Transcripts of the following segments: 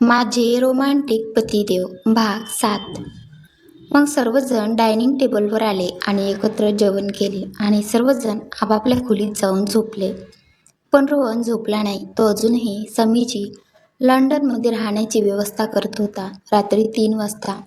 माझे रोमांटिक पतिदेव भाग सात. मग सर्वजण डायनिंग टेबलवर आले आणि एकत्र जेवण केले आणि सर्वजण आपापल्या खोलीत जाऊन झोपले. पण रोहन झोपला नाही तो अजूनही समीची लंडनमध्ये राहण्याची व्यवस्था करत होता. रात्री तीन वाजता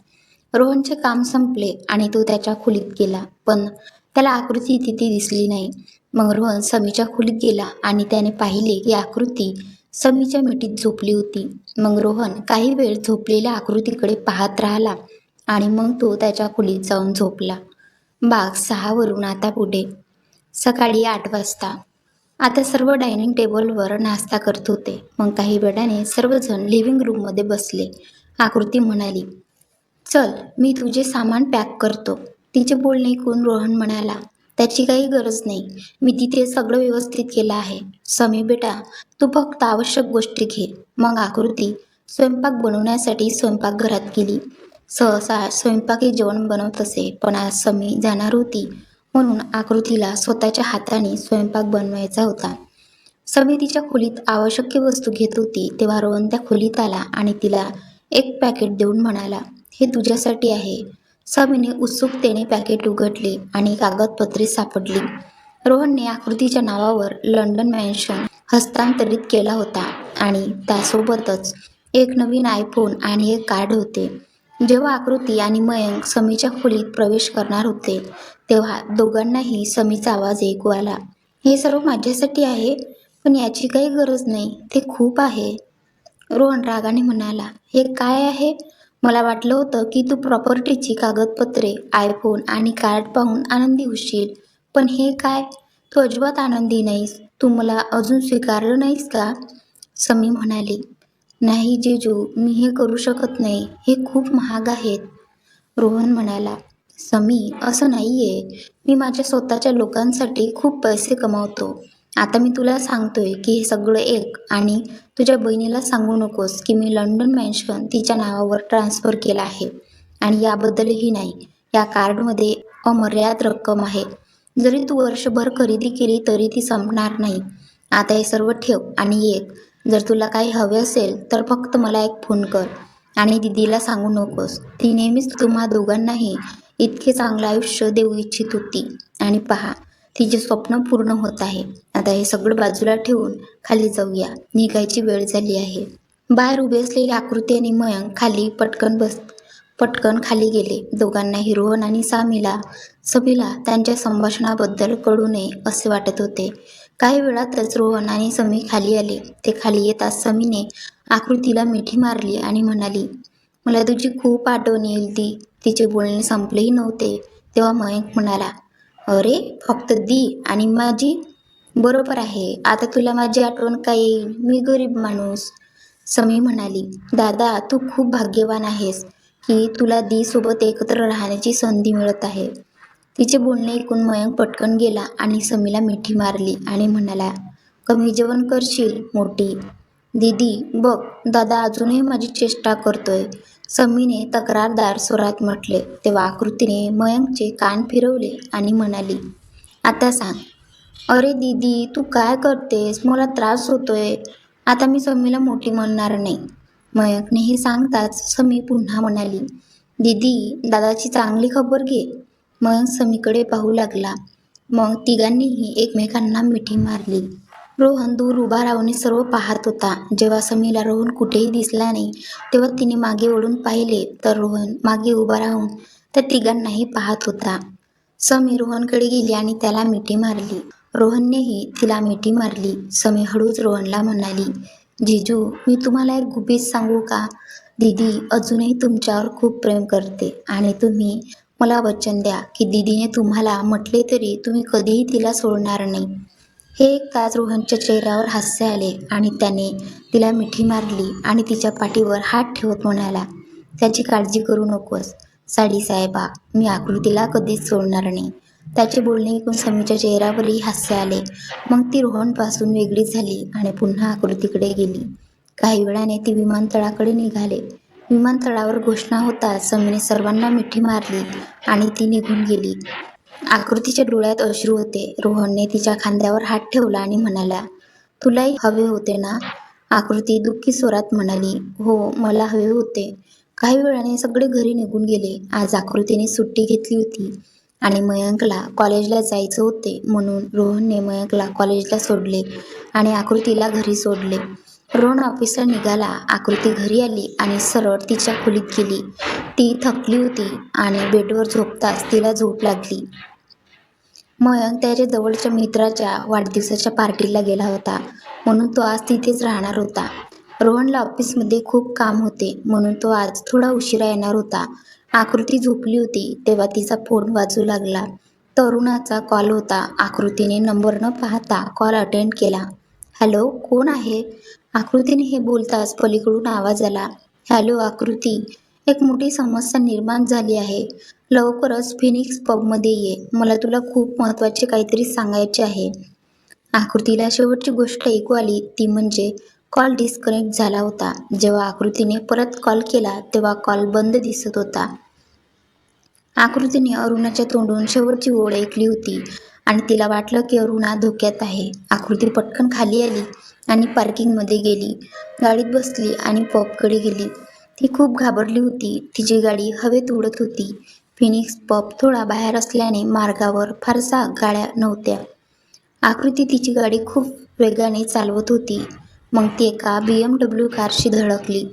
रोहनचे काम संपले आणि तो त्याच्या खोलीत गेला पण त्याला आकृती तिथे दिसली नाही. मग रोहन समीच्या खोलीत गेला आणि त्याने पाहिले की आकृती समीच्या मिठीत झोपली होती. मग रोहन काही वेळ झोपलेल्या आकृतीकडे पाहत राहिला आणि मग तो त्याच्या खोलीत जाऊन झोपला. भाग सहावरून आता पुढे. सकाळी आठ वाजता. आता सर्व डायनिंग टेबलवर नाश्ता करत होते. मग काही वेळाने सर्वजण लिव्हिंग रूममध्ये बसले. आकृती म्हणाली चल मी तुझे सामान पॅक करतो. तिचे बोलणे ऐकून रोहन म्हणाला त्याची काही गरज नाही. मी तिथे सगळं व्यवस्थित केलं आहे. समी बेटा तू फक्त आवश्यक गोष्टी घे. मग आकृती. स्वयंपाक बनवण्यासाठी स्वयंपाकघरात गेली सहसा स्वयंपाकी जेवण बनवत असे पण आज समी जाणार होती. म्हणून आकृतीला स्वतःच्या हाताने स्वयंपाक बनवायचा होता. समी तिच्या खोलीत आवश्यक वस्तू घेत होती. तेव्हा रोहन त्या खोलीत आला आणि तिला एक पॅकेट देऊन म्हणाला हे तुझ्यासाठी आहे. समीने उत्सुकतेने पॅकेट उघडले आणि कागदपत्रे सापडली. रोहनने आकृतीच्या नावावर लंडन मॅन्शन हस्तांतरित केला होता आणि त्यासोबतच एक नवीन आयफोन आणि एक कार्ड होते. जेव्हा आकृती आणि मयंक समीच्या खोलीत प्रवेश करणार होते तेव्हा दोघांनाही समीचा आवाज ऐकू आला. हे सर्व माझ्यासाठी आहे पण याची काही गरज नाही ते खूप आहे. रोहन रागाने म्हणाला हे काय आहे? मला वाटलं होतं की तू प्रॉपर्टीची कागदपत्रे आयफोन आणि कार्ड पाहून आनंदी होशील. पण हे काय? तू अजिबात आनंदी नाहीस. तू मला अजून स्वीकारलं नाहीस का? समी म्हणाली. नाही जेजू मी हे करू शकत नाही. हे खूप महाग आहेत. रोहन म्हणाला. समी असं नाही आहे मी माझ्या स्वतःच्या लोकांसाठी खूप पैसे कमावतो. आता मी तुला सांगतोय की हे सगळं एक आणि तुझ्या बहिणीला सांगू नकोस की मी लंडन मॅन्शन तिच्या नावावर ट्रान्स्फर केला आहे. आणि याबद्दलही नाही. या कार्डमध्ये अमर्याद रक्कम आहे. जरी तू वर्षभर खरेदी केली तरी ती संपणार नाही. आता हे सर्व ठेव आणि एक. जर तुला काही हवे असेल तर फक्त मला एक फोन कर. आणि दिदीला सांगू नकोस. ती नेहमीच तुम्हा दोघांनाही इतके चांगलं आयुष्य देऊ इच्छित होती. आणि पहा तिचे स्वप्न पूर्ण होत आहे. आता हे सगळं बाजूला ठेवून खाली जाऊया. निघायची वेळ झाली आहे. बाहेर उभे असलेली आकृती आणि मयंक खाली पटकन बस पटकन खाली गेले. दोघांनाही रोहन आणि सामीला समीला त्यांच्या संभाषणाबद्दल कळू नये असे वाटत होते. काही वेळातच रोहन आणि समी खाली आले. ते खाली येताच समीने आकृतीला मिठी मारली आणि म्हणाली मला तुझी खूप आठवण येईल ती. तिचे बोलणे संपलेही नव्हते. तेव्हा मयंक म्हणाला अरे फक्त दी आणि माझी बरोबर आहे. आता तुला माझी आठवण काय येईल मी गरीब माणूस. समी म्हणाली दादा तू खूप भाग्यवान आहेस की तुला दीसोबत एकत्र राहण्याची संधी मिळत आहे. तिचे बोलणे ऐकून मयंक पटकन गेला आणि समीला मिठी मारली आणि म्हणाला कमी जेवण करशील मोठी? दीदी बघ दादा अजूनही माझी चेष्टा करतोय. समीने तक्रारदार स्वरात म्हटले तेव्हा आकृतीने मयंकचे कान फिरवले आणि म्हणाली आता सांग अरे दीदी तू काय करतेस? मला त्रास होतोय. आता मी समीला मोठी म्हणणार नाही. मयंकने हे सांगताच समी पुन्हा म्हणाली दीदी दादाची चांगली खबर घे. मयंक समीकडे पाहू लागला. मग तिघांनीही एकमेकांना मिठी मारली. रोहन दूर उभा राहून सर्व पाहत होता. जेव्हा समीला रोहन कुठेही दिसला नाही तेव्हा तिने मागे वळून पाहिले तर रोहन मागे उभा राहून त्या तिघांनाही पाहत होता. समी रोहनकडे गेली आणि त्याला मिठी मारली. रोहननेही तिला मिठी मारली. समी हळूच रोहनला म्हणाली जिजू मी तुम्हाला एक गुपित सांगू का? दीदी अजूनही तुमच्यावर खूप प्रेम करते आणि तुम्ही मला वचन द्या की दीदीने तुम्हाला म्हटले तरी तुम्ही कधीही तिला सोडणार नाही. हे ऐकताच रोहनच्या चेहऱ्यावर हास्य आले आणि त्याने तिला मिठी मारली आणि तिच्या पाठीवर हात ठेवत म्हणाला त्याची काळजी करू नकोस. साडी साहेबा मी आकृतीला कधीच सोडणार नाही. त्याचे बोलणे ऐकून समीच्या चेहऱ्यावरही हास्य आले. मग ती रोहनपासून वेगळी झाली आणि पुन्हा आकृतीकडे गेली. काही वेळाने ती विमानतळाकडे निघाले. विमानतळावर घोषणा होताच समीने सर्वांना मिठी मारली आणि ती निघून गेली. आकृतीच्या डोळ्यात अश्रू होते. रोहनने तिच्या खांद्यावर हात ठेवला आणि म्हणाला तुलाही हवे होते ना? आकृती दुःखी स्वरात म्हणाली हो मला हवे होते. काही वेळाने सगळे घरी निघून गेले. आज आकृतीने सुट्टी घेतली होती. आणि मयंकला कॉलेजला जायचं होते म्हणून रोहनने मयंकला कॉलेजला सोडले आणि आकृतीला घरी सोडले. रोहन ऑफिसला निघाला आकृती घरी आली आणि सरळ तिच्या खोलीत गेली. ती थकली होती आणि बेडवर झोपताच तिला झोप लागली. मयंक त्याच्या जवळच्या मित्राच्या वाढदिवसाच्या पार्टीला गेला होता म्हणून तो आज तिथेच राहणार होता. रोहनला ऑफिसमध्ये खूप काम होते म्हणून तो आज थोडा उशिरा येणार होता. आकृती झोपली होती तेव्हा तिचा फोन वाजू लागला. तरुणाचा कॉल होता. आकृतीने नंबर न पाहता कॉल अटेंड केला. हॅलो कोण आहे? आकृतीने हे बोलताच पलीकडून आवाज आला. हॅलो आकृती. एक मोठी समस्या निर्माण झाली आहे. लवकरच फिनिक्स पबमध्ये ये. मला तुला खूप महत्त्वाचे काहीतरी सांगायचे आहे. आकृतीला शेवटची गोष्ट ऐकू आली. ती म्हणजे कॉल डिस्कनेक्ट झाला होता. जेव्हा आकृतीने परत कॉल केला तेव्हा कॉल बंद दिसत होता. आकृतीने अरुणाच्या तोंडून शेवटची ओळ ऐकली होती आणि तिला वाटलं की अरुणा धोक्यात आहे. आकृती पटकन खाली आली आणि पार्किंगमध्ये गेली. गाडीत बसली आणि पॉपकडे गेली. ती खूप घाबरली होती. तिची गाडी हवेत उडत होती. फिनिक्स पॉप थोडा बाहेर असल्याने मार्गावर फारसा गाड्या नव्हत्या. आकृती तिची गाडी खूप वेगाने चालवत होती. मग ती एका बी एम डब्ल्यू कारशी धडकली.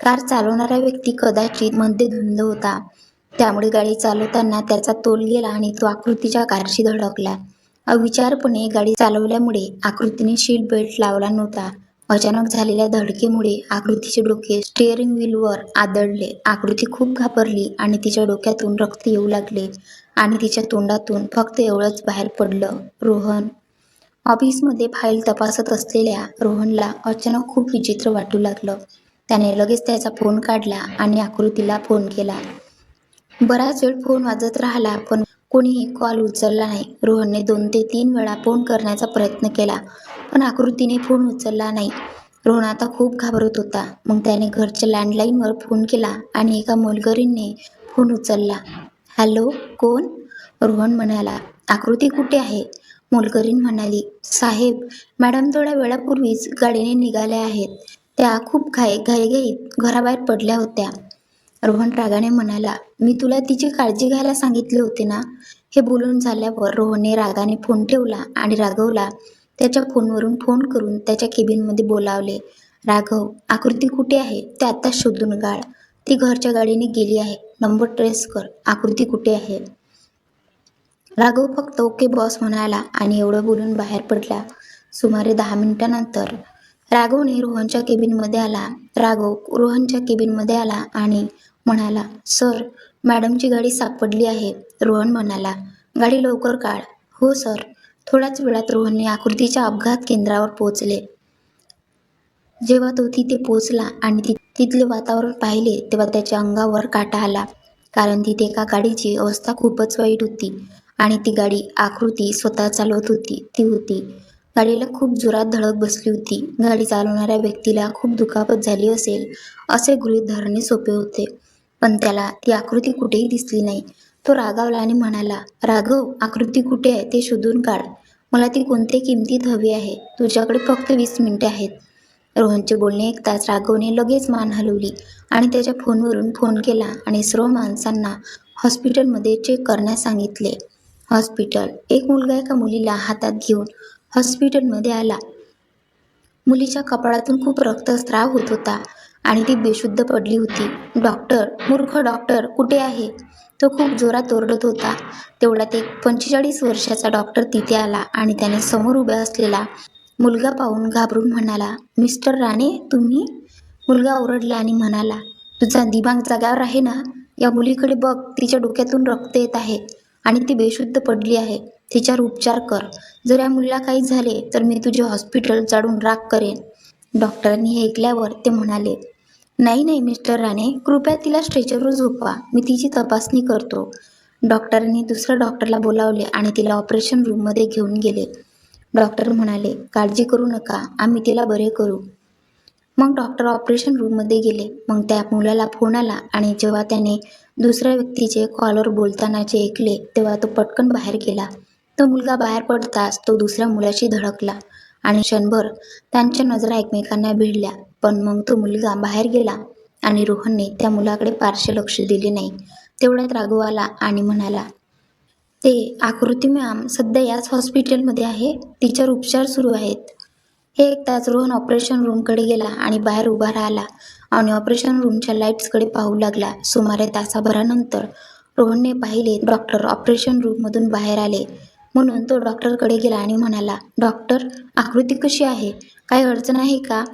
कार चालवणारा व्यक्ती कदाचित मध्यधुंद होता. त्यामुळे गाडी चालवताना त्याचा तोल गेला आणि तो आकृतीच्या कारशी धडकला. अविचारपणे गाडी चालवल्यामुळे आकृतीने सीट बेल्ट लावला नव्हता. अचानक झालेल्या धडकेमुळे आकृतीचे डोके स्टिअरिंग व्हीलवर आदळले. आकृती खूप घाबरली आणि तिच्या डोक्यातून रक्त येऊ लागले आणि तिच्या तोंडातून फक्त एवढंच बाहेर पडलं. रोहन ऑफिसमध्ये फाईल तपासत असलेल्या रोहनला अचानक खूप विचित्र वाटू लागलं. त्याने लगेच त्याचा फोन काढला आणि आकृतीला फोन केला. बराच वेळ फोन वाजत राहिला पण कोणीही कॉल उचलला नाही. रोहनने दोन ते तीन वेळा फोन करण्याचा प्रयत्न केला पण आकृतीने फोन उचलला नाही. रोहन आता खूप घाबरत होता. मग त्याने घरच्या लँडलाईनवर फोन केला आणि एका मोलकरीणने फोन उचलला. हॅलो कोण? रोहन म्हणाला. आकृती कुठे आहे? मोलकरीण म्हणाली साहेब मॅडम थोड्या वेळापूर्वीच गाडीने निघाल्या आहेत. त्या खूप घाई घाईघाईत घराबाहेर पडल्या होत्या. रोहन रागाने म्हणाला मी तुला तिची काळजी घ्यायला सांगितले होते ना? हे बोलून झाल्यावर रोहनने रागाने फोन ठेवला आणि राघवला त्याच्या फोनवरून फोन करून त्याच्या केबिनमध्ये बोलावले राघव आकृती कुठे आहे? ते आत्ता शोधून गाळ ती घरच्या गाडीने गेली आहे. नंबर ट्रेस कर. आकृती कुठे आहे? राघव फक्त ओके बॉस म्हणाला आणि एवढं बोलून बाहेर पडला. सुमारे दहा मिनिटानंतर राघवने रोहनच्या केबिनमध्ये आला. राघव रोहनच्या केबिनमध्ये आला आणि म्हणाला सर मॅडमची गाडी सापडली आहे. रोहन म्हणाला गाडी लवकर काढ. हो सर. थोड्याच वेळात रोहनने आकृतीच्या अपघात केंद्रावर पोहोचले. जेव्हा तो तिथे पोहोचला आणि तिथले वातावरण पाहिले तेव्हा त्याच्या अंगावर काटा आला. कारण तिथे एका गाडीची अवस्था खूपच वाईट होती. आणि ती गाडी आकृती स्वतः चालवत होती ती होती. गाडीला खूप जोरात धडक बसली होती. गाडी चालवणाऱ्या व्यक्तीला खूप दुखापत झाली असेल असे गृहीत धरणे सोपे होते. पण त्याला ती आकृती कुठेही दिसली नाही. तो रागावला आणि म्हणाला राघव आकृती कुठे आहे? ते शोधून काढ. मला ती कोणत्याही किमतीत हवी आहे? तुझ्याकडे फक्त वीस मिनिटे आहेत. रोहनचे बोलणे ऐकताच राघवने लगेच मान हलवली आणि त्याच्या फोनवरून फोन केला आणि सर्व माणसांना हॉस्पिटलमध्ये चेक करण्यास सांगितले. हॉस्पिटल. एक मुलगा एका मुलीला हातात घेऊन हॉस्पिटलमध्ये आला. मुलीच्या कपाळातून खूप रक्तस्राव होत होता आणि ती बेशुद्ध पडली होती. डॉक्टर मूर्ख डॉक्टर कुठे आहे? तो खूप जोरात ओरडत होता. तेवढ्यात एक पंचेचाळीस वर्षाचा डॉक्टर तिथे आला आणि त्याने समोर उभ्या असलेला मुलगा पाहून घाबरून म्हणाला मिस्टर राणे तुम्ही? मुलगा ओरडला आणि म्हणाला तुझा दिमाग जाग्यावर आहे ना? या मुलीकडे बघ तिच्या डोक्यातून रक्त येत आहे. आणि ती बेशुद्ध पडली आहे. तिच्यावर उपचार कर. जर या मुलीला काही झाले तर मी तुझे हॉस्पिटल जाडून राग करेन. डॉक्टरांनी हे ऐकल्यावर ते म्हणाले नाही नाही मिस्टर राणे कृपया तिला स्ट्रेचरवर झोपवा. मी तिची तपासणी करतो. डॉक्टरांनी दुसऱ्या डॉक्टरला बोलावले आणि तिला ऑपरेशन रूममध्ये घेऊन गेले. डॉक्टर म्हणाले काळजी करू नका. आम्ही तिला बरे करू. मग डॉक्टर ऑपरेशन रूममध्ये गेले. मग त्या मुलाला फोन आला आणि जेव्हा त्याने दुसऱ्या व्यक्तीचे कॉलवर बोलतानाचे ऐकले तेव्हा तो पटकन बाहेर गेला. तो मुलगा बाहेर पडताच तो दुसऱ्या मुलाशी धडकला आणि क्षणभर त्यांच्या नजरा एकमेकांना भिडल्या. पण मग तो मुलगा बाहेर गेला आणि रोहनने त्या मुलाकडे फारसे लक्ष दिले नाही. तेवढ्यात राघव आला आणि म्हणाला ते आकृती मॅम सध्या याच हॉस्पिटलमध्ये आहे? तिच्यावर उपचार सुरू आहेत. हे तास रोहन ऑपरेशन रूमकडे गेला आणि बाहेर उभा राहिला. आणि ऑपरेशन रूमच्या लाईट्सकडे पाहू लागला. सुमारे तासाभरानंतर रोहनने पाहिले डॉक्टर ऑपरेशन रूममधून बाहेर आले. म्हणून तो डॉक्टरकडे गेला आणि म्हणाला डॉक्टर आकृती कशी आहे? काही अडचण आहे का?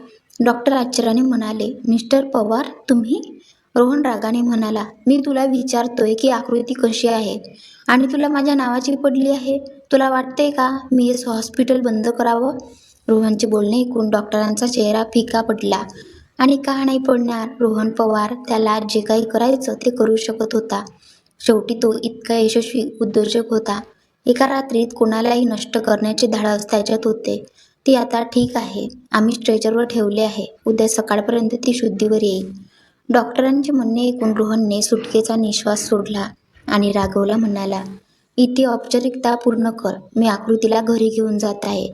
डॉक्टर आश्चर्याने म्हणाले मिस्टर पवार तुम्ही? रोहन रागाने म्हणाला मी तुला विचारतोय की आकृती कशी आहे? आणि तुला माझ्या नावाची पडली आहे? तुला वाटते का मी हेच हॉस्पिटल बंद करावं? रोहनचे बोलणे ऐकून डॉक्टरांचा चेहरा फिका पडला आणि का नाही पडणार? रोहन पवार त्याला जे काही करायचं ते करू शकत होता. शेवटी तो इतका यशस्वी उद्योजक होता. एका रात्रीत कोणालाही नष्ट करण्याचे धाडस त्याच्यात होते. ती आता ठीक आहे. आम्ही स्ट्रेचरवर ठेवले आहे. उद्या सकाळपर्यंत ती शुद्धीवर येईल. डॉक्टरांचे म्हणणे ऐकून रोहनने सुटकेचा निश्वास सोडला आणि राघवला म्हणाला इथे औपचारिकता पूर्ण कर. मी आकृतीला घरी घेऊन जात आहे.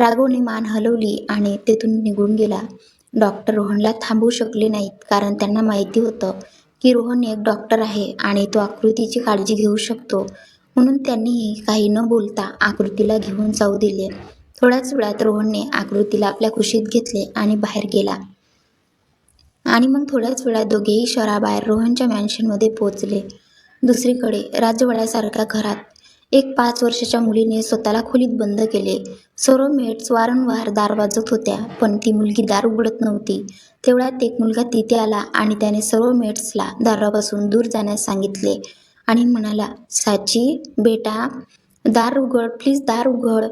राघवने मान हलवली आणि तेथून निघून गेला. डॉक्टर रोहनला थांबवू शकले नाहीत कारण त्यांना माहिती होतं की रोहन एक डॉक्टर आहे आणि तो आकृतीची काळजी घेऊ शकतो. म्हणून त्यांनीही काही न बोलता आकृतीला घेऊन जाऊ दिले. थोड्याच वेळात रोहनने आकृतीला आपल्या खुशीत घेतले आणि बाहेर गेला. आणि मग थोड्याच वेळात दोघेही शहराबाहेर रोहनच्या मॅन्शनमध्ये पोचले दुसरीकडे राजवाड्यासारख्या घरात एक पाच वर्षाच्या मुलीने स्वतःला खोलीत बंद केले. सर्व मेट्स वारंवार दार वाजत होत्या पण ती मुलगी दार उघडत नव्हती. तेवढ्यात एक मुलगा तिथे आला आणि त्याने सर्व मेट्सला दारापासून दूर जाण्यास सांगितले आणि म्हणाला साची बेटा दार उघड प्लीज दार उघड.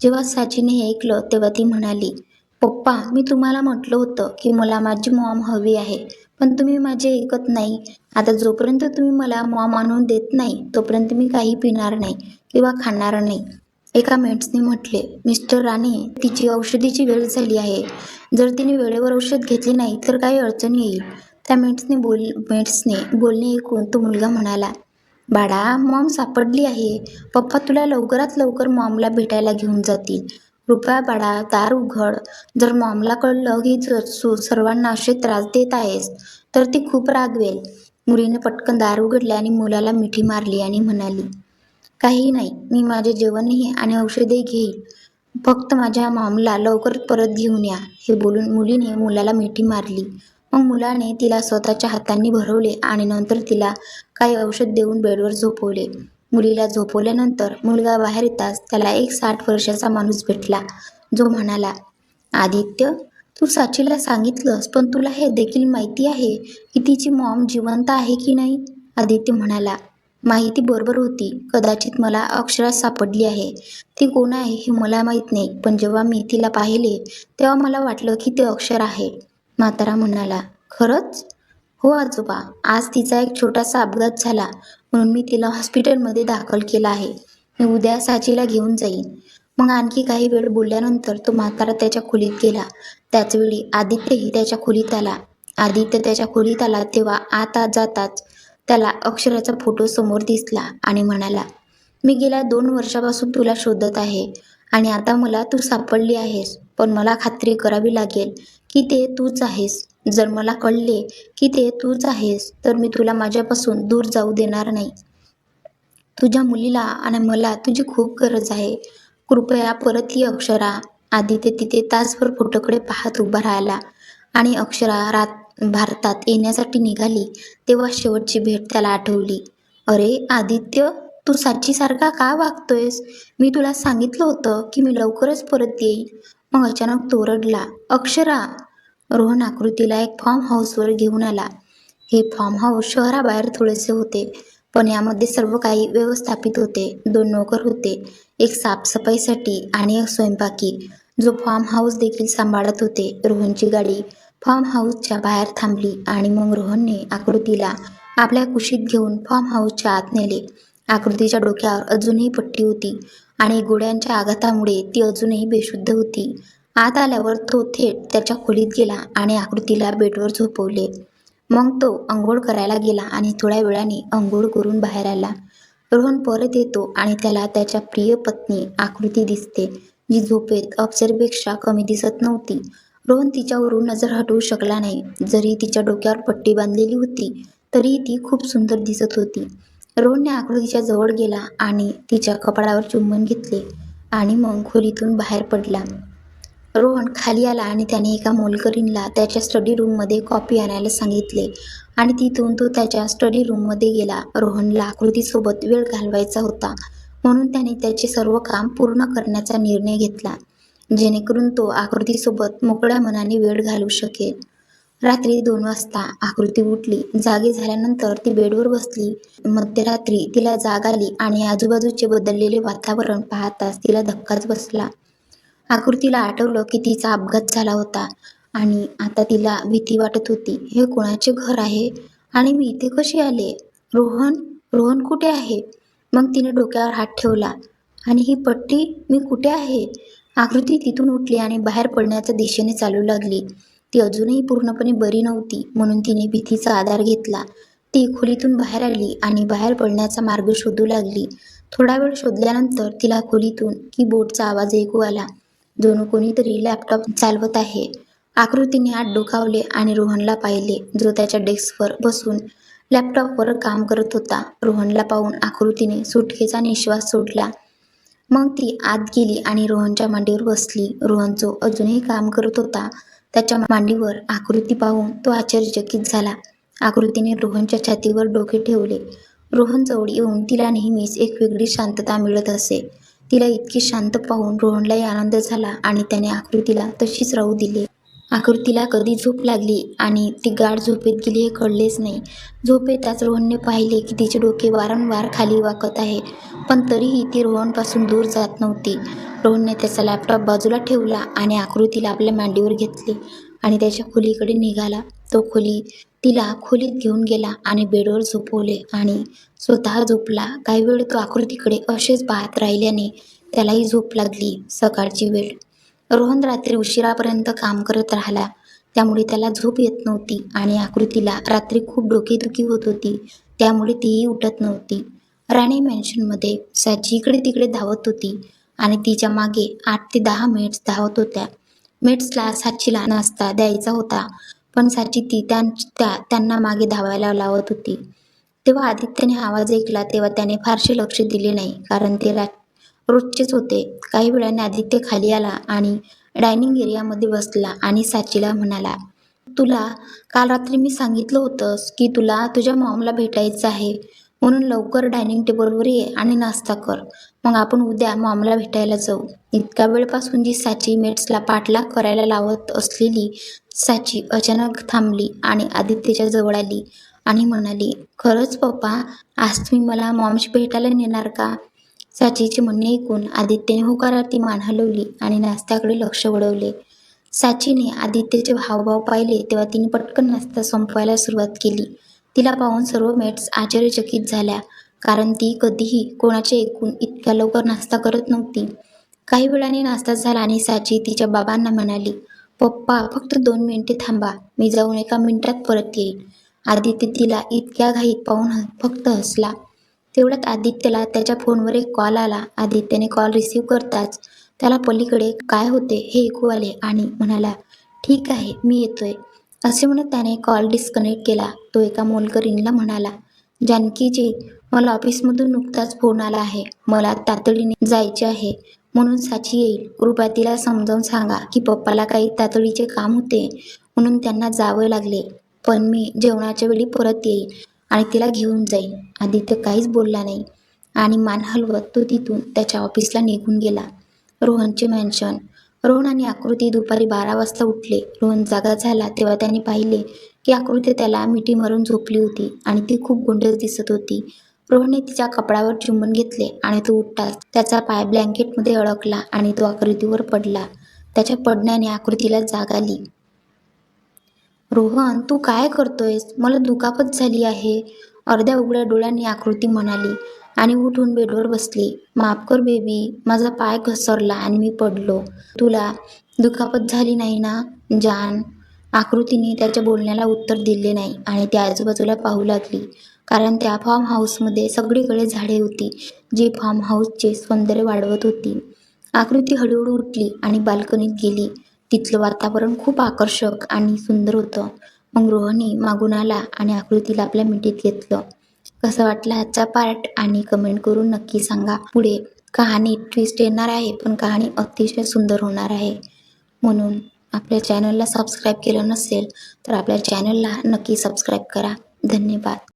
जेव्हा साचीने हे ऐकलं तेव्हा ती म्हणाली पप्पा मी तुम्हाला म्हटलं होतं की मला माझी मॉम हवी आहे. पण तुम्ही माझे ऐकत नाही. आता जोपर्यंत तुम्ही मला मॉम आणून देत नाही तोपर्यंत मी काही पिणार नाही किंवा खाणार नाही. एका मेट्सने म्हटले मिस्टर राणे तिची औषधीची वेळ झाली आहे. जर तिने वेळेवर औषध घेतले नाही तर काही अडचण येईल. त्या मेट्सने बोल मेट्सने बोलणे ऐकून तो मुलगा म्हणाला बाळा मॉम सापडली आहे. पप्पा तुला लवकरात लवकर मॉमला भेटायला घेऊन जातील. कृपया बाळा दार उघड. जर मॉमला कळलं की जर सू सर्वांना असे त्रास देत आहेस तर ती खूप रागवेल. मुलीने पटकन दार उघडले आणि मुलाला मिठी मारली आणि म्हणाली काही नाही मी माझे जेवणही आणि औषधे घेईल फक्त माझ्या मॉमला लवकर परत घेऊन या. हे बोलून मुलीने मुलाला मिठी मारली. मग मुलाने तिला स्वतःच्या हातांनी भरवले आणि नंतर तिला काही औषध देऊन बेडवर झोपवले. मुलीला झोपवल्यानंतर मुलगा बाहेर येताच त्याला एक साठ वर्षाचा माणूस भेटला. जो म्हणाला आदित्य तू साचीला सांगितलंस पण तुला हे देखील माहिती आहे की तिची मॉम जिवंत आहे की नाही? आदित्य म्हणाला माहिती बरोबर होती. कदाचित मला अक्षरात सापडली आहे. ती कोण आहे हे मला माहीत नाही पण जेव्हा मी तिला पाहिले तेव्हा मला वाटलं की ते अक्षर आहे. म्हातारा म्हणाला खरंच? हो आजोबा आज तिचा एक छोटासा अपघात झाला. म्हणून मी तिला हॉस्पिटलमध्ये दाखल केलं आहे. मी उद्या साचीला घेऊन जाईन. मग आणखी काही वेळ बोलल्यानंतर तो म्हातारा त्याच्या खोलीत गेला. त्याचवेळी आदित्यही त्याच्या खोलीत आला. आदित्य त्याच्या खोलीत आला तेव्हा आता जाताच त्याला अक्षराचा फोटो समोर दिसला आणि म्हणाला मी गेल्या दोन वर्षापासून तुला शोधत आहे आणि आता मला तू सापडली आहेस पण मला खात्री करावी लागेल की ते तूच आहेस. जर मला कळले की ते तूच आहेस तर मी तुला माझ्यापासून दूर जाऊ देणार नाही. तुझ्या मुलीला आणि मला तुझी खूप गरज आहे. कृपया परत ये अक्षरा. आदित्य तिथे तासभर फोटोकडे पाहत उभा राहिला आणि अक्षरा रात भारतात येण्यासाठी निघाली. तेव्हा शेवटची भेट त्याला आठवली. अरे आदित्य तू साक्षीसारखा का वागतोयस? मी तुला सांगितलं होतं की मी लवकरच परत येईन. मग अचानक तो रडला. अक्षरा! रोहन आकृतीला एक फार्म हाऊसवर घेऊन आला. हे फार्म हाऊस शहराबाहेर थोडेसे होते पण यामध्ये सर्व काही व्यवस्थापित होते. दोन नोकर होते एक साफसफाईसाठी आणि एक स्वयंपाकी. जो फार्म हाऊस देखील सांभाळत होते रोहनची गाडी फार्म हाऊसच्या बाहेर थांबली आणि मग रोहनने आकृतीला आपल्या कुशीत घेऊन फार्म हाऊसच्या आत नेले. आकृतीच्या डोक्यावर अजूनही पट्टी होती. आणि गोळ्यांच्या आघातामुळे ती अजूनही बेशुद्ध होती. आत आल्यावर तो थेट त्याच्या खोलीत गेला आणि आकृतीला बेडवर झोपवले. मग तो अंघोळ करायला गेला आणि थोड्या वेळाने अंघोळ करून बाहेर आला. रोहन परत येतो आणि त्याला त्याच्या प्रिय पत्नी आकृती दिसते जी झोपेत अप्सरपेक्षा कमी दिसत नव्हती. रोहन तिच्यावरून नजर हटवू शकला नाही. जरी तिच्या डोक्यावर पट्टी बांधलेली होती तरीही ती खूप सुंदर दिसत होती. रोहनने आकृतीच्या जवळ गेला आणि तिच्या कपाळावर चुंबन घेतले आणि मग खोलीतून बाहेर पडला. रोहन खाली आला आणि त्याने एका मोलकरीणला त्याच्या स्टडी रूममध्ये कॉपी आणायला सांगितले आणि तिथून तो त्याच्या स्टडी रूममध्ये गेला. रोहनला आकृतीसोबत वेळ घालवायचा होता म्हणून त्याने त्याचे सर्व काम पूर्ण करण्याचा निर्णय घेतला जेणेकरून तो आकृतीसोबत मोकळ्या मनाने वेळ घालवू शकेल. रात्री दोन वाजता आकृती उठली. जागी झाल्यानंतर ती बेडवर बसली. मध्यरात्री तिला जाग आली आणि आजूबाजूचे बदललेले वातावरण पाहताच तिला धक्काच बसला. आकृतीला आठवलं की तिचा अपघात झाला होता आणि आता तिला भीती वाटत होती. हे कोणाचे घर आहे? आणि मी इथे कशी आले? रोहन? रोहन कुठे आहे? मग तिने डोक्यावर हात ठेवला. आणि ही पट्टी मी कुठे आहे? आकृती तिथून उठली आणि बाहेर पडण्याच्या दिशेने चालू लागली. ती अजूनही पूर्णपणे बरी नव्हती म्हणून तिने भीतीचा आधार घेतला. ती खोलीतून बाहेर आली आणि बाहेर पडण्याचा मार्ग शोधू लागली. थोडा वेळ शोधल्यानंतर तिला खोलीतून कीबोर्डचा आवाज ऐकू आला. जणू कोणीतरी लॅपटॉप चालवत आहे. आकृतीने हात डोकावले आणि रोहनला पाहिले. जो त्याच्या डेस्कवर बसून लॅपटॉपवर काम करत होता रोहनला पाहून आकृतीने सुटकेचा निश्वास सोडला. मग ती आत गेली आणि रोहनच्या मांडीवर बसली. रोहन जो अजूनही काम करत होता त्याच्या मांडीवर आकृती पाहून तो आश्चर्यचकित झाला. आकृतीने रोहनच्या छातीवर डोके ठेवले. रोहन जवळ येऊन तिला नेहमीच एक वेगळी शांतता मिळत असे. तिला इतकी शांत पाहून रोहनलाही आनंद झाला आणि त्याने आकृतीला तशीच राहू दिली. आकृतीला कधी झोप लागली आणि ती गाढ झोपेत गेली हे कळलेच नाही. झोपेतच रोहनने पाहिले की तिचे डोके वारंवार खाली वाकत आहे पण तरीही ती रोहनपासून दूर जात नव्हती. रोहनने त्याचा लॅपटॉप बाजूला ठेवला आणि आकृतीला आपल्या मांडीवर घेतले आणि त्याच्या खोलीकडे निघाला. तो खोली तिला खोलीत घेऊन गेला आणि बेडवर झोपवले आणि स्वतः झोपला. काही वेळ तो आकृतीकडे असेच पाहत राहिल्याने त्यालाही झोप लागली सकाळची वेळ. रोहन रात्री उशिरापर्यंत काम करत राहिला. त्यामुळे त्याला झोप येत नव्हती आणि आकृतीला रात्री खूप डोकेदुखी होत होती. त्यामुळे तीही उठत नव्हती. राणी मॅन्शनमध्ये साची इकडे तिकडे धावत होती आणि तिच्यामागे आठ ते दहा मेट्स धावत होत्या. मेट्सला साचीला नाश्ता द्यायचा होता पण साची ती त्या त्यांना मागे धावायला लावत होती. तेव्हा आदित्यने आवाज ऐकला तेव्हा त्याने फारसे लक्ष दिले नाही कारण ते रा रोजचेच होते. काही वेळाने आदित्य खाली आला आणि डायनिंग एरियामध्ये बसला आणि साचीला म्हणाला तुला काल रात्री मी सांगितलं होतंस की तुला तुझ्या मॉमला भेटायचं आहे. म्हणून लवकर डायनिंग टेबलवर ये आणि नाश्ता कर. मग आपण उद्या मॉमला भेटायला जाऊ. इतक्या वेळपासून जी साची मेट्सला पाठलाग करायला लावत असलेली साची अचानक थांबली आणि आदित्यच्या जवळ आली आणि म्हणाली खरंच पप्पा आज तुम्ही मला मॉमशी भेटायला नेणार का? साचीचे म्हणणे ऐकून आदित्यने होकारार्थी मान हलवली आणि नाश्त्याकडे लक्ष वळवले. साचीने आदित्यचे हावभाव पाहिले तेव्हा तिने पटकन नाश्ता संपवायला सुरुवात केली. तिला पाहून सर्व मेट्स आश्चर्यचकित झाल्या कारण ती कधीही कोणाचे ऐकून इतक्या लवकर नाश्ता करत नव्हती. काही वेळाने नाश्ता झाला आणि साची तिच्या बाबांना म्हणाली पप्पा फक्त दोन मिनिटे थांबा मी जाऊन एका मिनिटात परत येईल आदित्य तिला इतक्या घाईत पाहून फक्त हसला. तेवढ्यात आदित्यला त्याच्या फोनवर एक कॉल आला. आदित्यने कॉल रिसीव करताच त्याला पलीकडे काय होते हे ऐकू आले आणि म्हणाला ठीक आहे मी येतोय. असे म्हणत त्याने कॉल डिस्कनेक्ट केला. तो एका मोलकरीणला म्हणाला जानकीजी मला ऑफिसमधून नुकताच फोन आला आहे. मला तातडीने जायचे आहे. म्हणून साची येईल. कृपया तिला समजावून सांगा की पप्पाला काही तातडीचे काम होते म्हणून त्यांना जावं लागले. पण मी जेवणाच्या वेळी परत येईल. आणि तिला घेऊन जाईल आदित्य काहीच बोलला नाही. आणि मान हलवत तो तिथून त्याच्या ऑफिसला निघून गेला. रोहनचे मॅन्शन रोहन आणि आकृती दुपारी बारा वाजता उठले. रोहन जागा झाला तेव्हा त्याने पाहिले की आकृती त्याला मिठी मारून झोपली होती आणि ती खूप गोंडस दिसत होती. रोहनने तिच्या कपडावर चुंबन घेतले आणि तो उठताच त्याचा पाय ब्लँकेटमध्ये अडकला आणि तो आकृतीवर पडला. त्याच्या पडण्याने आकृतीला जाग आली. रोहन तू काय करतोयस? मला दुखापत झाली आहे. अर्ध्या उघड्या डोळ्यांनी आकृती म्हणाली आणि उठून बेडवर बसली. माफ कर बेबी माझा पाय घसरला आणि मी पडलो. तुला दुखापत झाली नाही ना? जान. आकृतीने त्याच्या बोलण्याला उत्तर दिले नाही आणि त्या आजूबाजूला पाहू लागली. कारण त्या फार्म हाऊसमध्ये सगळीकडे झाडे होती जी फार्म हाऊसचे सौंदर्य वाढवत होती. आकृती हळूहळू उठली आणि बाल्कनीत गेली. तिथलं वातावरण खूप आकर्षक आणि सुंदर होतं. मग रोहनी मागून आला आणि आकृतीला आपल्या मिठीत घेतलं. कसं वाटलं आजचा पार्ट? आणि कमेंट करून नक्की सांगा. पुढे कहाणी ट्विस्ट येणार आहे पण कहाणी अतिशय सुंदर होणार आहे. म्हणून आपल्या चॅनलला सबस्क्राईब केलं नसेल तर आपल्या चॅनलला नक्की सबस्क्राईब करा. धन्यवाद.